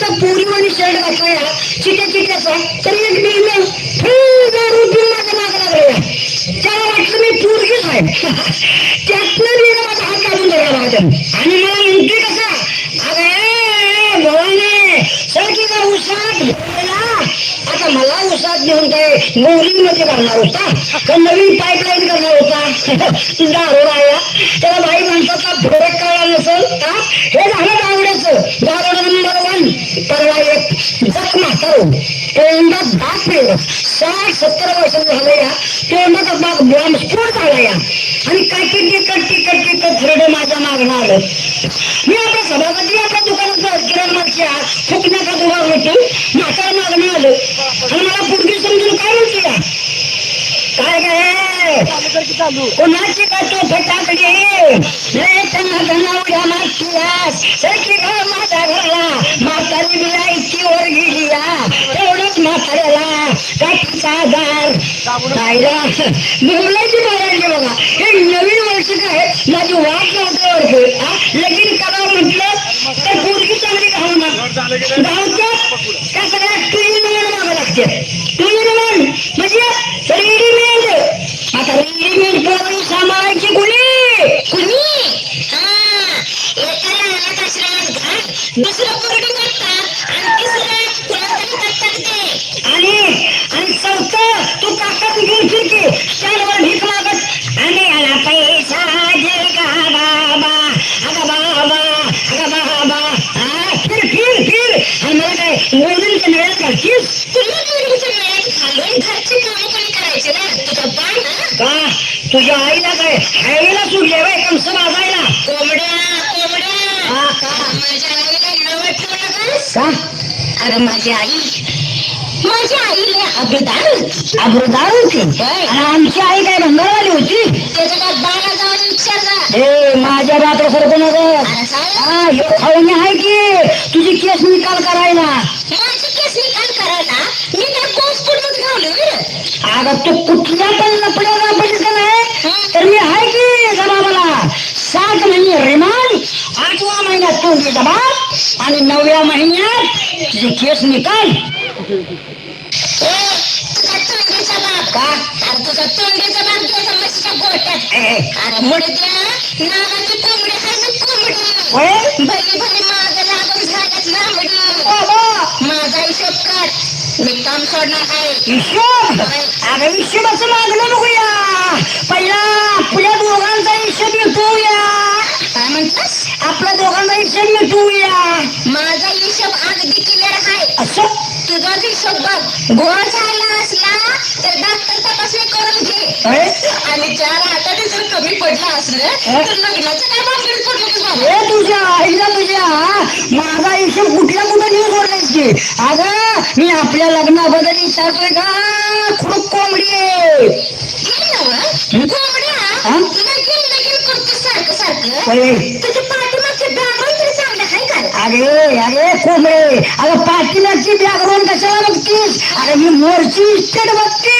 नुसता पोरीवाणी शर्ट घातला या चिट्या चिट्याचा तर एक निर्णय फुल दारू पिऊन माझ्या मागे लागला त्याला वाटलं मी पोरगीच आहे. त्यातनं मी माझा हात काढून धरला माझ्या आणि मला म्हणते कसा अगं ए, सर की उसात आता मला उसात घेऊन काय बोरिंगमध्ये करणार होता? का नवीन पाईपलाईन करणार होता? दारू राहिला त्याला बाई माणसाचा फरक कळला नसेल हा? हे झालं आवडायचं दावड परवा एक जखमा म्हातारो तोंडात दात मिळलं साठ सत्तर वर्ष झालं या. तोंडाचा बाग बॉम्ब झाला या. आणि काय टिकट टिकट टिकट फ्रेड माझ्या मागणं आलं मी आपल्या सभापती आपल्या दुकानात किरण मागच्या फुकण्याचा दुकान होती. म्हातारा मागणं आलं आणि मला पुढची समजून काय म्हणते काय काय? कोणाची का तो फटाकडी? लय त्यांना गणावड्या मागतीयास सखी ग माझ्या घरला म्हातारी बिला इतकी वर गेली तेवढंच म्हाताऱ्याला काठीचा आधार. खायला मुंबईची बाहेर बघा. हे नवीन वर्ष काय माझी वाट नव्हतं वर्ष? लगीन करा म्हटलं तर पोरगी चांगली ना गावच्या माझी आई. माझी आई लय अब्रुदार होती. अब्रुदार होती? आणि आमची आई काय भंगारवाली होती? त्याच्या काय जाऊन विचारला ए माझ्या हा हे खाऊन आहे की. तुझी केस निकाल करायला. माझी केस निकाल करायला मी अगं तू कुठल्या पण लपड्या वापरलीस का नाही? तर मी आहे की जबाबाला सात महिने रिमांड आठव्या महिन्यात तोंडी जबाब आणि नवव्या महिन्यात तुझे केस निकाल. का? अरे तुझा गोट्यात अरे मुडद्या नागाची कोंबडी आहे ना लागून झाल्यात लांबडी माझा हिशोब काढ. मी काम सोडणार आहे. हिशोब? अरे हिशोबाचं मागणं बघूया. पहिला आपल्या दोघांचा हिशोब मिटवूया काय म्हणतास? आपल्या दोघांचा हिशोब मिटवूया. माझा हिशोब अगदी क्लिअर आहे. असं? तुझा हिशोब बघ. गोळा झाला असला तर डॉक्टर तपासणी करून घे. आणि चार हाताने जर कमी पडला असलं तर लग्नाचं काय भानगडीत पडलं तुझ्या आईला तुझ्या माझा हिशोब कुठल्या कुठं नेऊन सोडायची अगं मी आपल्या लग्नाबद्दल विचारतोय का? खूप कोंबडी आहे. तुझ्या पाठीमागचे बॅकग्राऊंड तरी चांगलं आहे का? अरे अरे कोंबडे. अगं पाठीमागची बॅकग्राऊंड कशाला बघतीस? अरे मी मोरची इस्टेट बघते.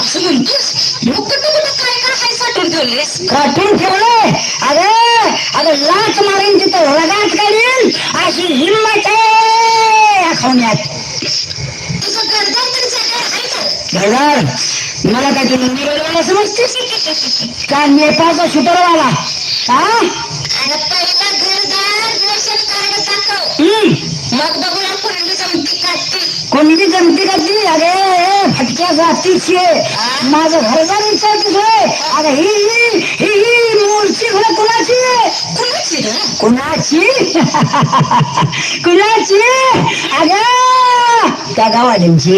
असं म्हणतोस? मग कुठं कुठं काय काय काय साठवून ठेवलेस? काटून ठेवलंय अरे अगं लाच मारीन तिथं लगाट काढीन. अशी हिंमत आहे तुझं तरी का? मला काय तुम्ही निरोधवाला समजतेस? का नेपाळचा शूटरवाला? हा अरे पहिला घरदार रेशन कार्ड दाखव मग बघूया कुंडी जमती जमती काढती अरे फटक्या जातीची आहे. माझं घरदार विचारतीस होय अरे ही ही ही ही मूळची घर कुणाची कुणाची कुणाची? कुणाची? अगं त्या गावाल्यांची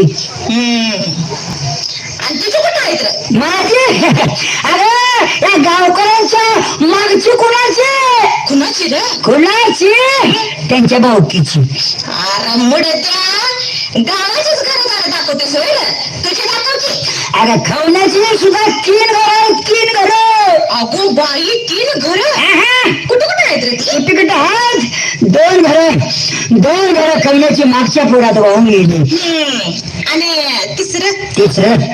आणि तुझी कुठं आहेत माझी? अरे या गावकऱ्यांच्या मागची कुणाची? कुणाची रे? कुणाची? त्यांच्या भावकीची अरे मुळे त्या गावाचीच घर दाखवतेस होय रे? तुझी दाखवते अरे खवण्याची सुद्धा तीन घर आहेत तीन घर. अगो बाई तीन घर? कुठं कुठं आहेत रे कुठे कुठे आहेत. दोन घर दोन घर खवण्याची मागच्या पुरात वाहून गेली. आणि तिसरं? तिसरं?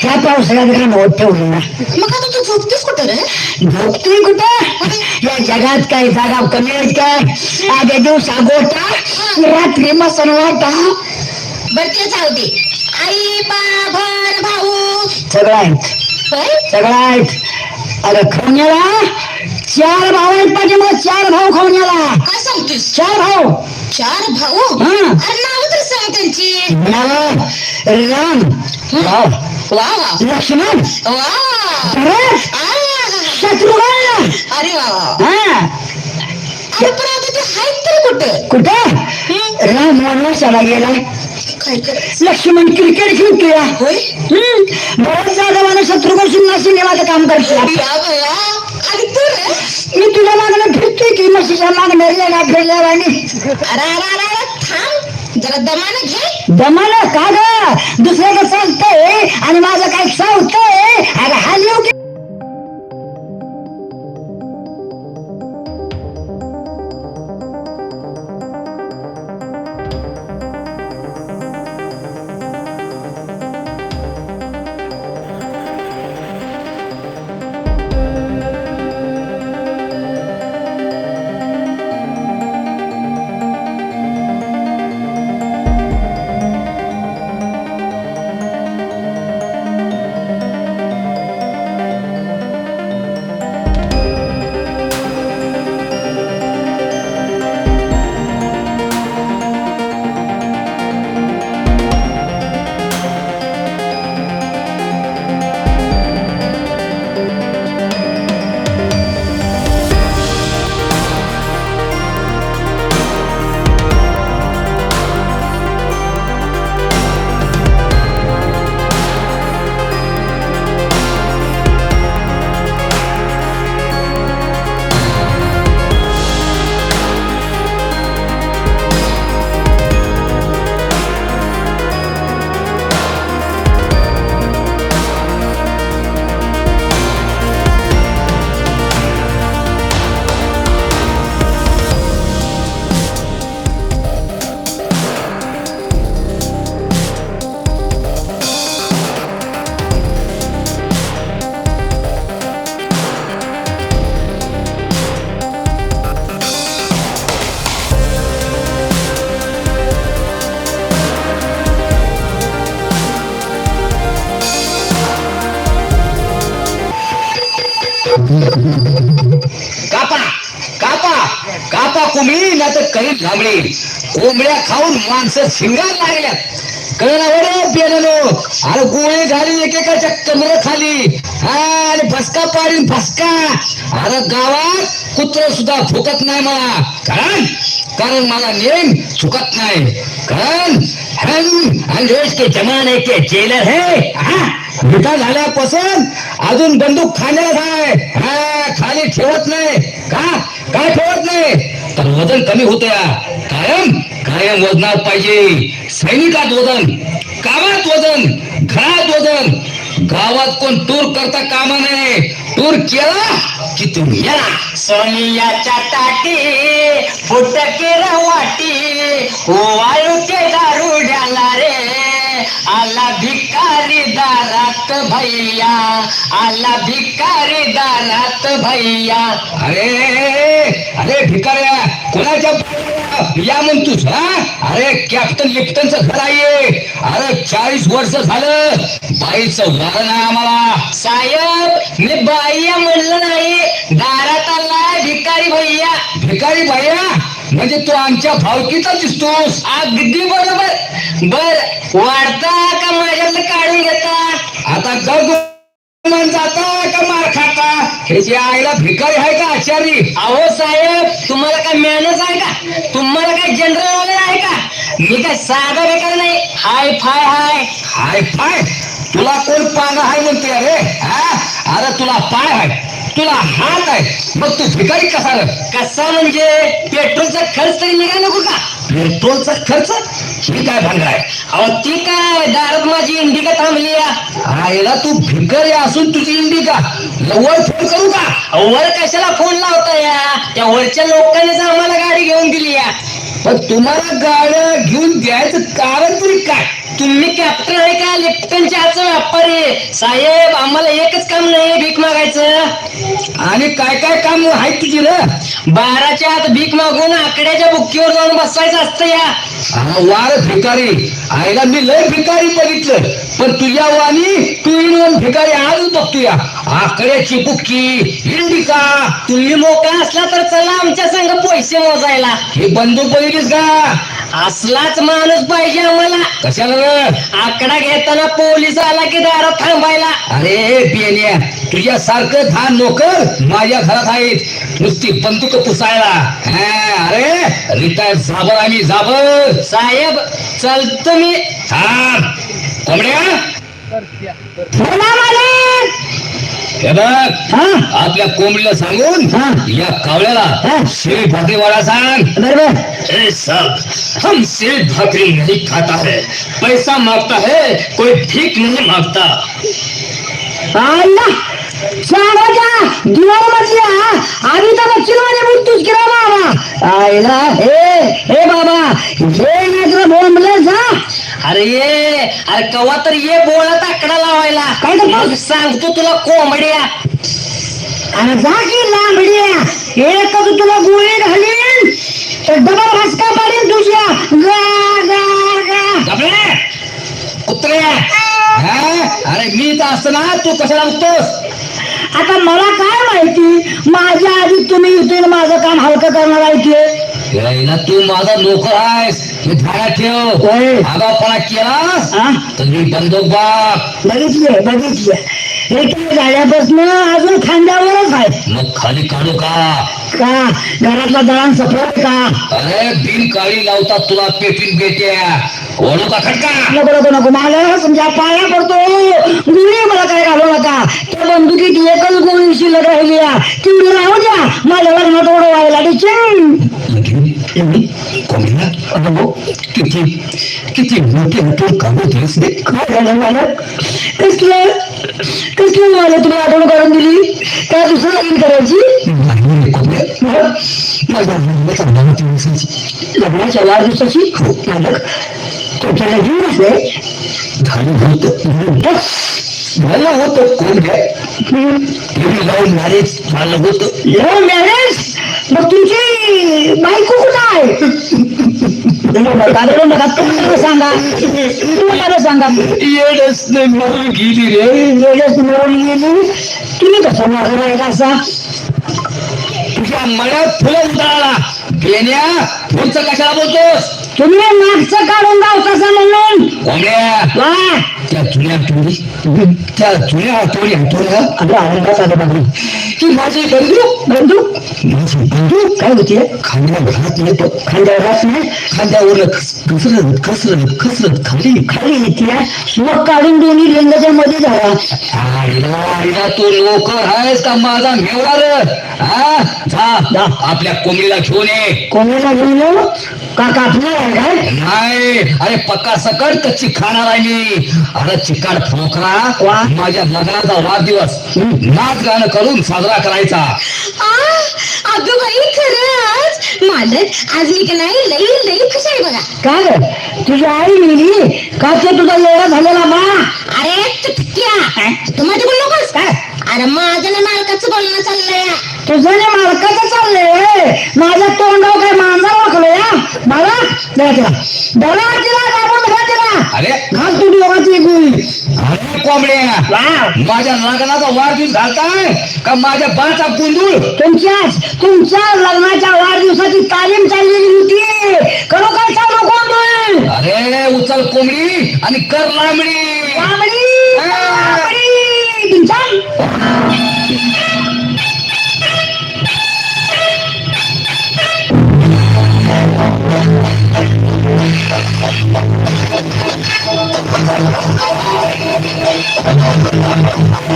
ह्या पावसाळ्यात घालवत ठेवलं ना? मग आता तू झोपतेस कुठं रे? झोपतोय कुठं? या जगात काय जागा कमी आहेत काय आगे दिवसा गोटा रात्री मसन वाटा बर ते जाऊ दे. आई भाऊ सगळं आहेत? सगळं आहेत अरे खवण्याला चार भाऊ आहेत पाहिजे मग चार भाऊ खवण्याला काय सांगतोस चार भाऊ चार भाऊ? हं. नाव तर सांग त्यांची. राम. वा वा. लक्ष्मण. वा. भरत आ, शत्रुघ्न. अरे वा वा. हा. अरे पण आता ते आहेत तरी कुठं? कुठं? राम वनवासाला गेला काय करायचं? लक्ष्मण क्रिकेट खेळतोय होय? हम्म. भरत जाधवाने शत्रुघ्न सिन्हा सिनेमाचं काम करतो या बया आणि तू रे? मी तुला मागणं फिरतोय की म्हशीच्या मागणं रेला आणि अरे अरे अरे अरे थांब. जरा दमानं घे. दमाला का ग? दुसऱ्याचं चालतंय आणि माझं काय चालतंय अरे हा लिहू की कापा कापा कापा कोंबडी ना तर काही घाबळे कोंबड्या खाऊन माणसं शिंगार लागल्यात. अरे गोळे घाली एकेकाच्या कमर खाली. अरे आणि फसका पाडीन फसका अरे गावात कुत्र सुद्धा फुकत नाही मला. कारण कारण मला नेम चुकत नाही. कारण हम अंग्रेज के जमाने के जेलर है. हा झाल्यापासून अजून बंदूक खाण्याला आहे. ठेवत नाही. का? काय ठेवत नाही? तर वजन कमी होत कायम कायम वजनात पाहिजे. सैनिकात वजन कामात वजन घरात वजन. गावात कोण टूर करता कामा नये. टूर केला की तुम्ही याला सोनियाच्या ताटी फुटके वाटी वाळूचे दारुड्याला रे. आला भिकारी दारात भैया आला भिकारी दारात भैया. अरे अरे भिकाऱ्या कोणाच्या या म्हणतोस हा? अरे कॅप्टन लिप्टनचं घर आहे. अरे चाळीस वर्ष झालं बाईचं वारण आहे आम्हाला. साहेब मी बाह्य म्हणलं नाही दारात आला भिकारी भैया. भिकारी भैया? म्हणजे तू आमच्या भावकीचा दिसतोस. अगदी बरोबर. बर वाढता का माझ्यातलं काढून घेता? आता जाता का मार खाता? हे जे आईला भिकारी आहे का आचारी? अहो साहेब तुम्हाला काय मॅनस आहे का? तुम्हाला काय जनरल नॉलेज आहे का? मी काय साधा बेकार नाही. हाय फाय हाय. हाय पाय तुला कोण पांग आहे म्हणते अरे हा? अरे तुला पाय आहे तुला हात आहे मग तू भिकारी कसा कसा म्हणजे? पेट्रोलचा खर्च तरी निघा नको का? पेट्रोलचा खर्च? ही काय आहे? अहो ती काय? दारात माझी इंडिका थांबली या. आईला तू भिकारी असून तुझी इंडी का लवकर फोन करू का? वर कशाला फोन लावता या? त्या वरच्या लोकांनीच आम्हाला गाडी घेऊन दिली या. पण तुम्हाला गाड्या घेऊन द्यायचं कारण तरी काय? तुम्ही कॅप्टन आहे का? लेफ्टन चहाचा व्यापारी आहे? साहेब आम्हाला एकच काम नाही भीक मागायचं. आणि काय काय काम आहेत तुझी रे? बाराच्या आत भीक मागून आकड्याच्या बुक्कीवर जाऊन बसवायचं असतं या. वार भिकारी. आईला मी लय भिकारी बघितलं. पण तुझ्या वाणी तू इन भिकारी आजच बघतो या. आकड्याची बुक्की इंडिका तुम्ही मोकळा असला तर चला आमच्या संग पैसे मोजायला. हे बंदूक बघितलीस का? असलाच माणूस पाहिजे आम्हाला. कशाला रे? आकडा घेताना पोलीस आला की दारात थांबायला. अरे बेन्या तुझ्यासारखं दहा नोकर माझ्या घरात आहेत. नुसती बंदूक पुसायला. हा, अरे रिटायर जाबर आम्ही जाबर. साहेब चलतो मी. थांब कोंबड्या. बोला मालक. हे. बघ आपल्या कोंबडीला सांगून. या कावळ्याला. शिळी भाकरी वाला सांग. बरोबर. ए सब हम सिर्फ भाकरी नहीं खाता है. पैसा मांगता है कोई भीख नहीं मांगता. केला बाबा. आईला हे हे बाबा हे नात्र बोंबले जा अरे ये अरे कवा तर ये बोलत आकडा लावायला. काय करतो? मग सांगतो तुला कोंबड्या. आणि जा की लांबडी एकच तुला गोळी घालीन. तर डबल हसका पाडीन तुझ्या गा गा गा. गबळे, कुत्र्या हा? अरे मी तर असतं ना तू कशाला उठतोस आता मला काय माहिती? माझ्या आधी तुम्ही इथून माझं काम हलकं करणार आहे ते यायला तू माझा नोकर आहेस. हे ध्यानात ठेव होय. आगापणा केलास हा? तर मी बंदूक बाप. बघितले बघितले. हे झाल्यापासून अजून खांद्यावरच आहे. मग खाली काढू का? का? घरातला दळण सफर का? अरे बिन काळी लावतात तुला पेटीन पेट्या ओढू का? खटका नको नको. नको मला समजा पाया पडतो गुळी मला काय घालू नका. त्या बंदुकीत एकच गोळी शिल्लक राहिली. तेवढी राहू द्या. माझ्या लग्नात ओढ व्हायला किती किती मोठे मोठे काम काय झालं मला कसलं? कसलं मला तुम्ही आठवण करून दिली? काय दुसरं लगीन करायची? नाही कोंबड्या. माझ्या ती लग्नाच्या वाढदिवसाची? मालक. लगीन असते झालं होतं झालं होतं लावून मॅरेज झालं होतं लव्ह मॅरेज मग तुमची बायको कुठं आहे? नका नका तुम्ही मला सांगा. तुम्ही मला सांगा. येडच नाही मरून गेली रे. वेळेस मरून गेली. तुम्ही कसं असा? तुझ्या मळ्यात फुलं बेन्या पुढचं कशाला बोलतोस? तुम्ही मागचं काढून गाव कसं म्हणून त्या आठवणी त्या जुन्या आठवणी आठवल्या आपल्या औरंगाबाद आलं बाबरी की माझी बंदूक बंदूक माझी बंदूक काय होती खांद्या घरात येतो खांद्यावर राहत नाही खांद्यावर कसरत कसरत कसरत खाली खाली येते मग काढून दोन्ही लिंगाच्या मध्ये झाला आईला आईला तू नोकर आहेस का माझा मेवणार हा जा जा आपल्या कोंबडीला घेऊन ये. कोणाला घेऊन का कापणार आहे काय नाही अरे पक्का सकट कच्ची खाणार आहे मी अरे चिकाड फोकरा वा. माझ्या लग्नाचा वाढदिवस. नाच गाणं करून साजरा करायचा. अगं बाई खरंच. मालक आज मी का नाही लई लई खुश आहे बघा. काय रे तुझी आई मिली. का ते तुझा एवढा झालेला बा अरे चुटक्या तू माझे बोल नकोस. काय? अरे माझं ना मालकाचं बोलणं चाललंय. तुझं ने मालकाचं चाललंय. माझ्या तोंडावर काय मांजर वाकलो या मला द्या तिला. बोला तिला दाबून घ्या तिला. अरे? घाल तू दोघांची गुळी कोंबड्या. माझ्या लग्नाचा वाढदिवस घालताय का माझ्या बाचा गुंडूळ तुमच्याच तुमच्या लग्नाच्या वाढदिवसाची तालीम चाललेली होती. खरोखर चालू तुम्ही अरे उचल कोंबडी आणि कर लांबडी. लांबडी, लांबडी. तुमच्या? Oh,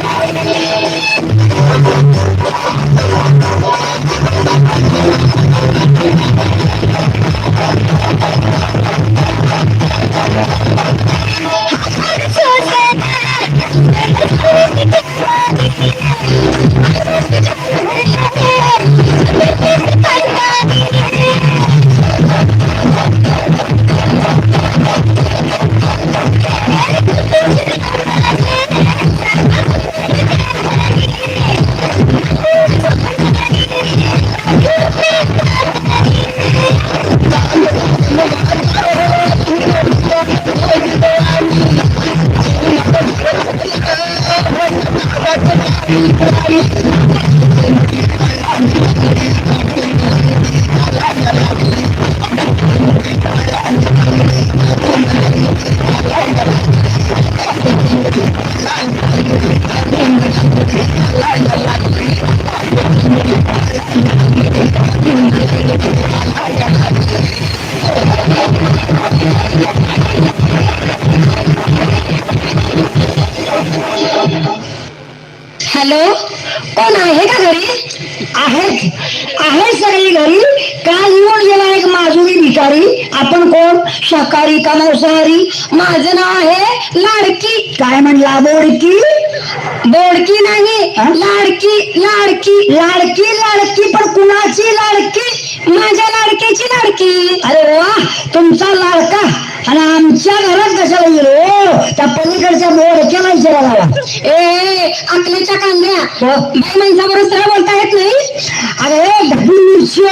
कोण आहे का घरी? आहेत आहेत सगळी घरी. काल येऊन गेला एक माजुरी भिकारी आपण कोण? शाकाहारी का मांसाहारी? माझं नाव आहे लाडकी. काय म्हणला? बोडकी? बोडकी नाही? लाडकी लाडकी लाडकी लाडकी. पण कुणाची लाडकी? माझ्या लाडक्याची लाडकी. अरे वा तुमचा लाडका. आणि आमच्या घरात कशाला हो त्या पलीकडच्या बोडक्याला विचारायला लावा. ए अकलेच्या कांद्या. हो. बाई माणसाबरोबर सरळ बोलता येत नाही? अरे ढबी मिरची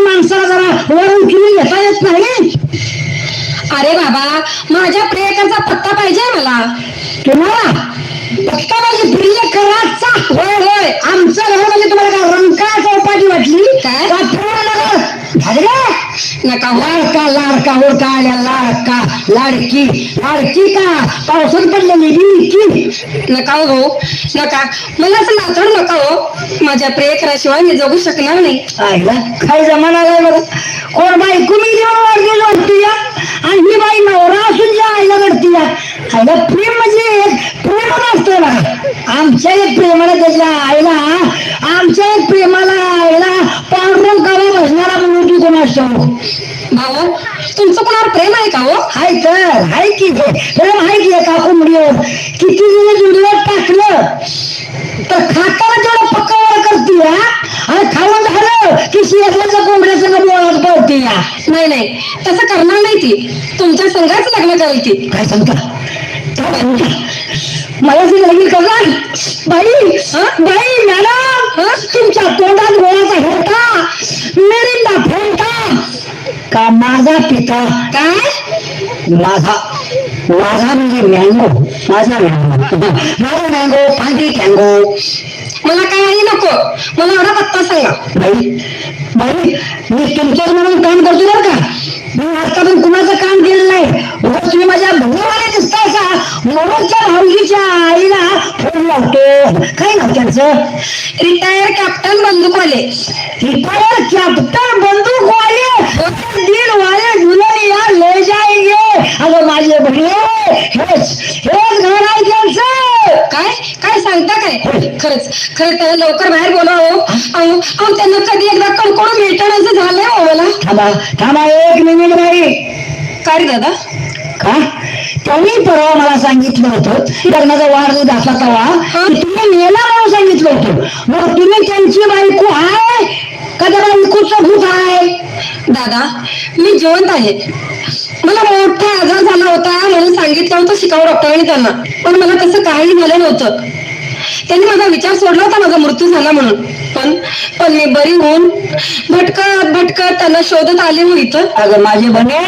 माणसाला जरा वरून किती घेता येत नाही? अरे बाबा माझ्या प्रियकरचा पत्ता पाहिजे नका. लाडका लाडका ओळखा आल्या लाडका लाडकी. लाडकी का? पावसात पडलेली बिडकी नका हो भाऊ. नका. मला असं नाचवू नका हो. माझ्या प्रेयकराशिवाय मी जगू शकणार नाही. आईला काय जमाना आलाय बघा. कोण बाई कुमी देवावर गेलो वाटती आणि ही बाई नवरा असून ज्या आईला घडतीया आईला प्रेम म्हणजे प्रेम असतं बघा आमच्या एक प्रेमाला त्याच्या आईला आमच्या एक प्रेमाला आईला पांढरं कावा बसणारा म्हणून ती कोण असतो? भाऊ तुमचं कोणावर प्रेम आहे का हो? हाय तर हाय की. प्रेम हाय की एका कोंबडीवर किती जण जुडीवर टाकलं? तर खाताना तेवढं पक्कावर करते आणि खाऊन झालं की शेजारच्या कोंबड्या सगळं बोळात पळते या नाही नाही. तसं करणार नाही ती. तुमच्या संघाच लग्न सांगता काय सांगता? मला ते लगीन करणार बाई? बाई मॅडम? तुमच्या तोंडात गोळाचा होता मेरिंदा फोडता. का माझा पिता? काय? माझा माझा म्हणजे मँगो माझा मँगो माझा मँगो पांढरी टँगो मला काही नको. मला एवढा पत्ता सांगा. बाई बाई मी तुमच्याच म्हणून काम करतो बरं का. मी आजकाल कुणाचं काम केलं नाही. उगाच तुम्ही माझ्या भावाला दिसताय का? मोरोच्या भाऊजीच्या आईला फोन लावतो. काय नाव त्यांचं? रिटायर कॅप्टन बंदूकवाले रिटायर कॅप्टन बंदूक वाले. दीड वाले दुनिया ले जाएंगे अगं माझे बहिणी हेच हेच घर आहे त्यांचं. काय? काय सांगता काय? खरंच खरंच त्याला लवकर बाहेर बोलावं अहो अहो त्यांना कधी एकदा कणकण भेटण्याचं झालंय हो मला. थांबा थांबा एक मिनिट बाई. काय रे दादा? का? त्यांनी परवा मला सांगितलं होतं. लग्नाचा वाढदिवस असला तेव्हा की तुम्ही मेला म्हणून सांगितलं होतं. मग तुम्ही त्यांची बायको आहे? का त्या बायकोचं भूत आहे? दादा मी जिवंत आहे. मला मोठा आजार झाला होता म्हणून सांगितलं होतं शिकाऊ डॉक्टरांनी त्यांना. पण मला तसं काही झालं नव्हतं. त्यांनी माझा विचार सोडला होता माझा मृत्यू झाला म्हणून. पण पण मी बरी होऊन भटकत भटकत त्यांना शोधत आले हो इथं. अगं माझे बने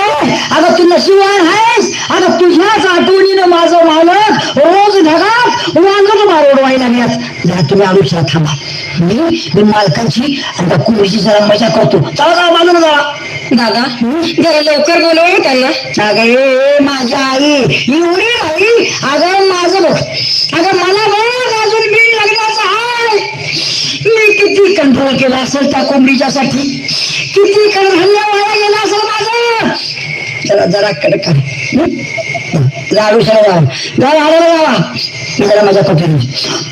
अगं तू नशिबान आहेस. अगं तुझ्याच आठवणीनं माझं मालक रोज ढगात वांगत मारोड लागल्यास. जरा तुम्ही आयुष्यात थांबा. मी मी मालकांची आणि त्या कुंडीची जरा मजा करतो. चला जाऊ बाजूला जावा दादा जरा लवकर बोलव त्यांना. अगं ए माझ्या आई एवढी आई अगं माझं बघ. अगं मला कंट्रोल केला असेल त्या कोंबडीच्यासाठी? किती कडधान्य वाया गेला असेल माझं? जरा जरा कडक लाडू सर जावा जावा आलेला जावा मी जरा माझ्या करतो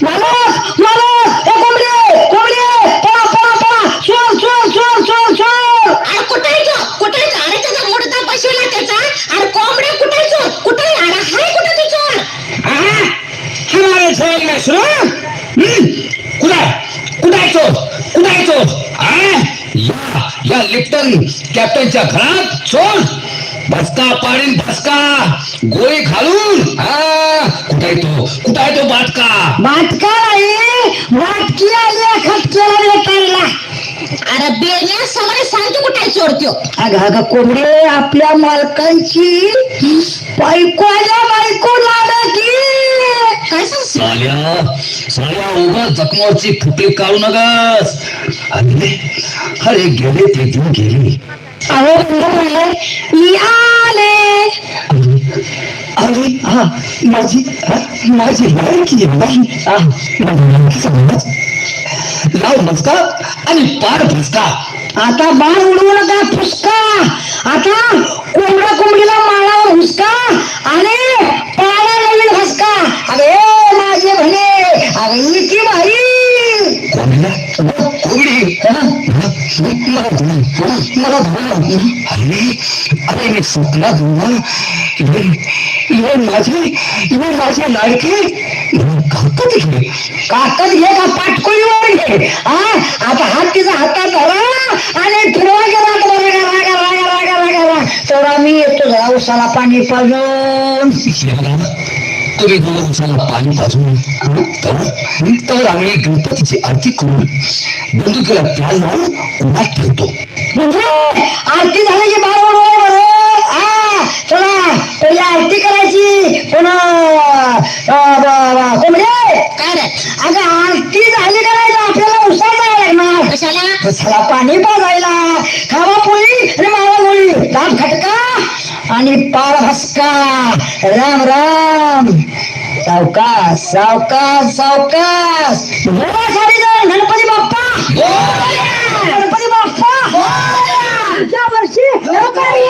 मालक मालक ए कोंबडी! कोंबडी! पळा पळा पळा. चोर चोर चोर चोर चोर अरे कुठे कुठे अरे त्याचा मोडता बसवला त्याचा. अरे कोंबड्या कुठे चोर कुठे अरे हाय कुठे तू चोर? हमारे शहर में सुनो हम्म, कुठे कुठे या लिप्टन कॅप्टनच्या घरात चोर. भस्का पाडीन भस्का. गोळी घालून. हा कुठे तो? कुठे तो बाटका? बाटका नाही बाटकी आली खटकेला भेटायला अरे बेण्या समोर सांगतो कुठे चोरतो अगं अगं कोंबडी आपल्या मालकांची बायको आल्या बायको लाडकी. साल्या साल्या उगा जखमावरची फुटी काढू नगस अरे अरे गेले ते दिन गेली. अहो मी आले. अरे हा माझी हा, माझी लाडकी. लाव मस्का आणि पाड भस्का आता बाण उडवू नका फुसका. आता कोंबडा कोंबडीला माळावर हुसका. आणि अरे मी स्वप्न माझे इवे माझे लाडके काकत घे काकत घे का पाटकोळीवर घे हा आता हात तिचा हातात धरा आणि फिरवा गेला रागा रागा रागा रागा तेवढा मी येतो घरा उसाला पाणी पाजून तुम्ही दोन उसाला पाणी पाजून तर तर आम्ही गणपतीची आरती करून बंदुकीला प्याल लावून उन्हात ठेवतो. म्हणजे आरती झाली की बाळ बरोबर बरं? हा चला पहिली आरती करायची. पुन्हा काय रे? अगं आरती झाली करायचं आपल्याला उसात जायला लागणार. कशाला? पाणी पाजायला. खावा पोळी आणि मावा पोळी. दात खटका. आणि पाळ भसका राम राम. सावकाश सावकाश सावकाश. गणपती बाप्पा. गणपती बाप्पा. या वर्षी.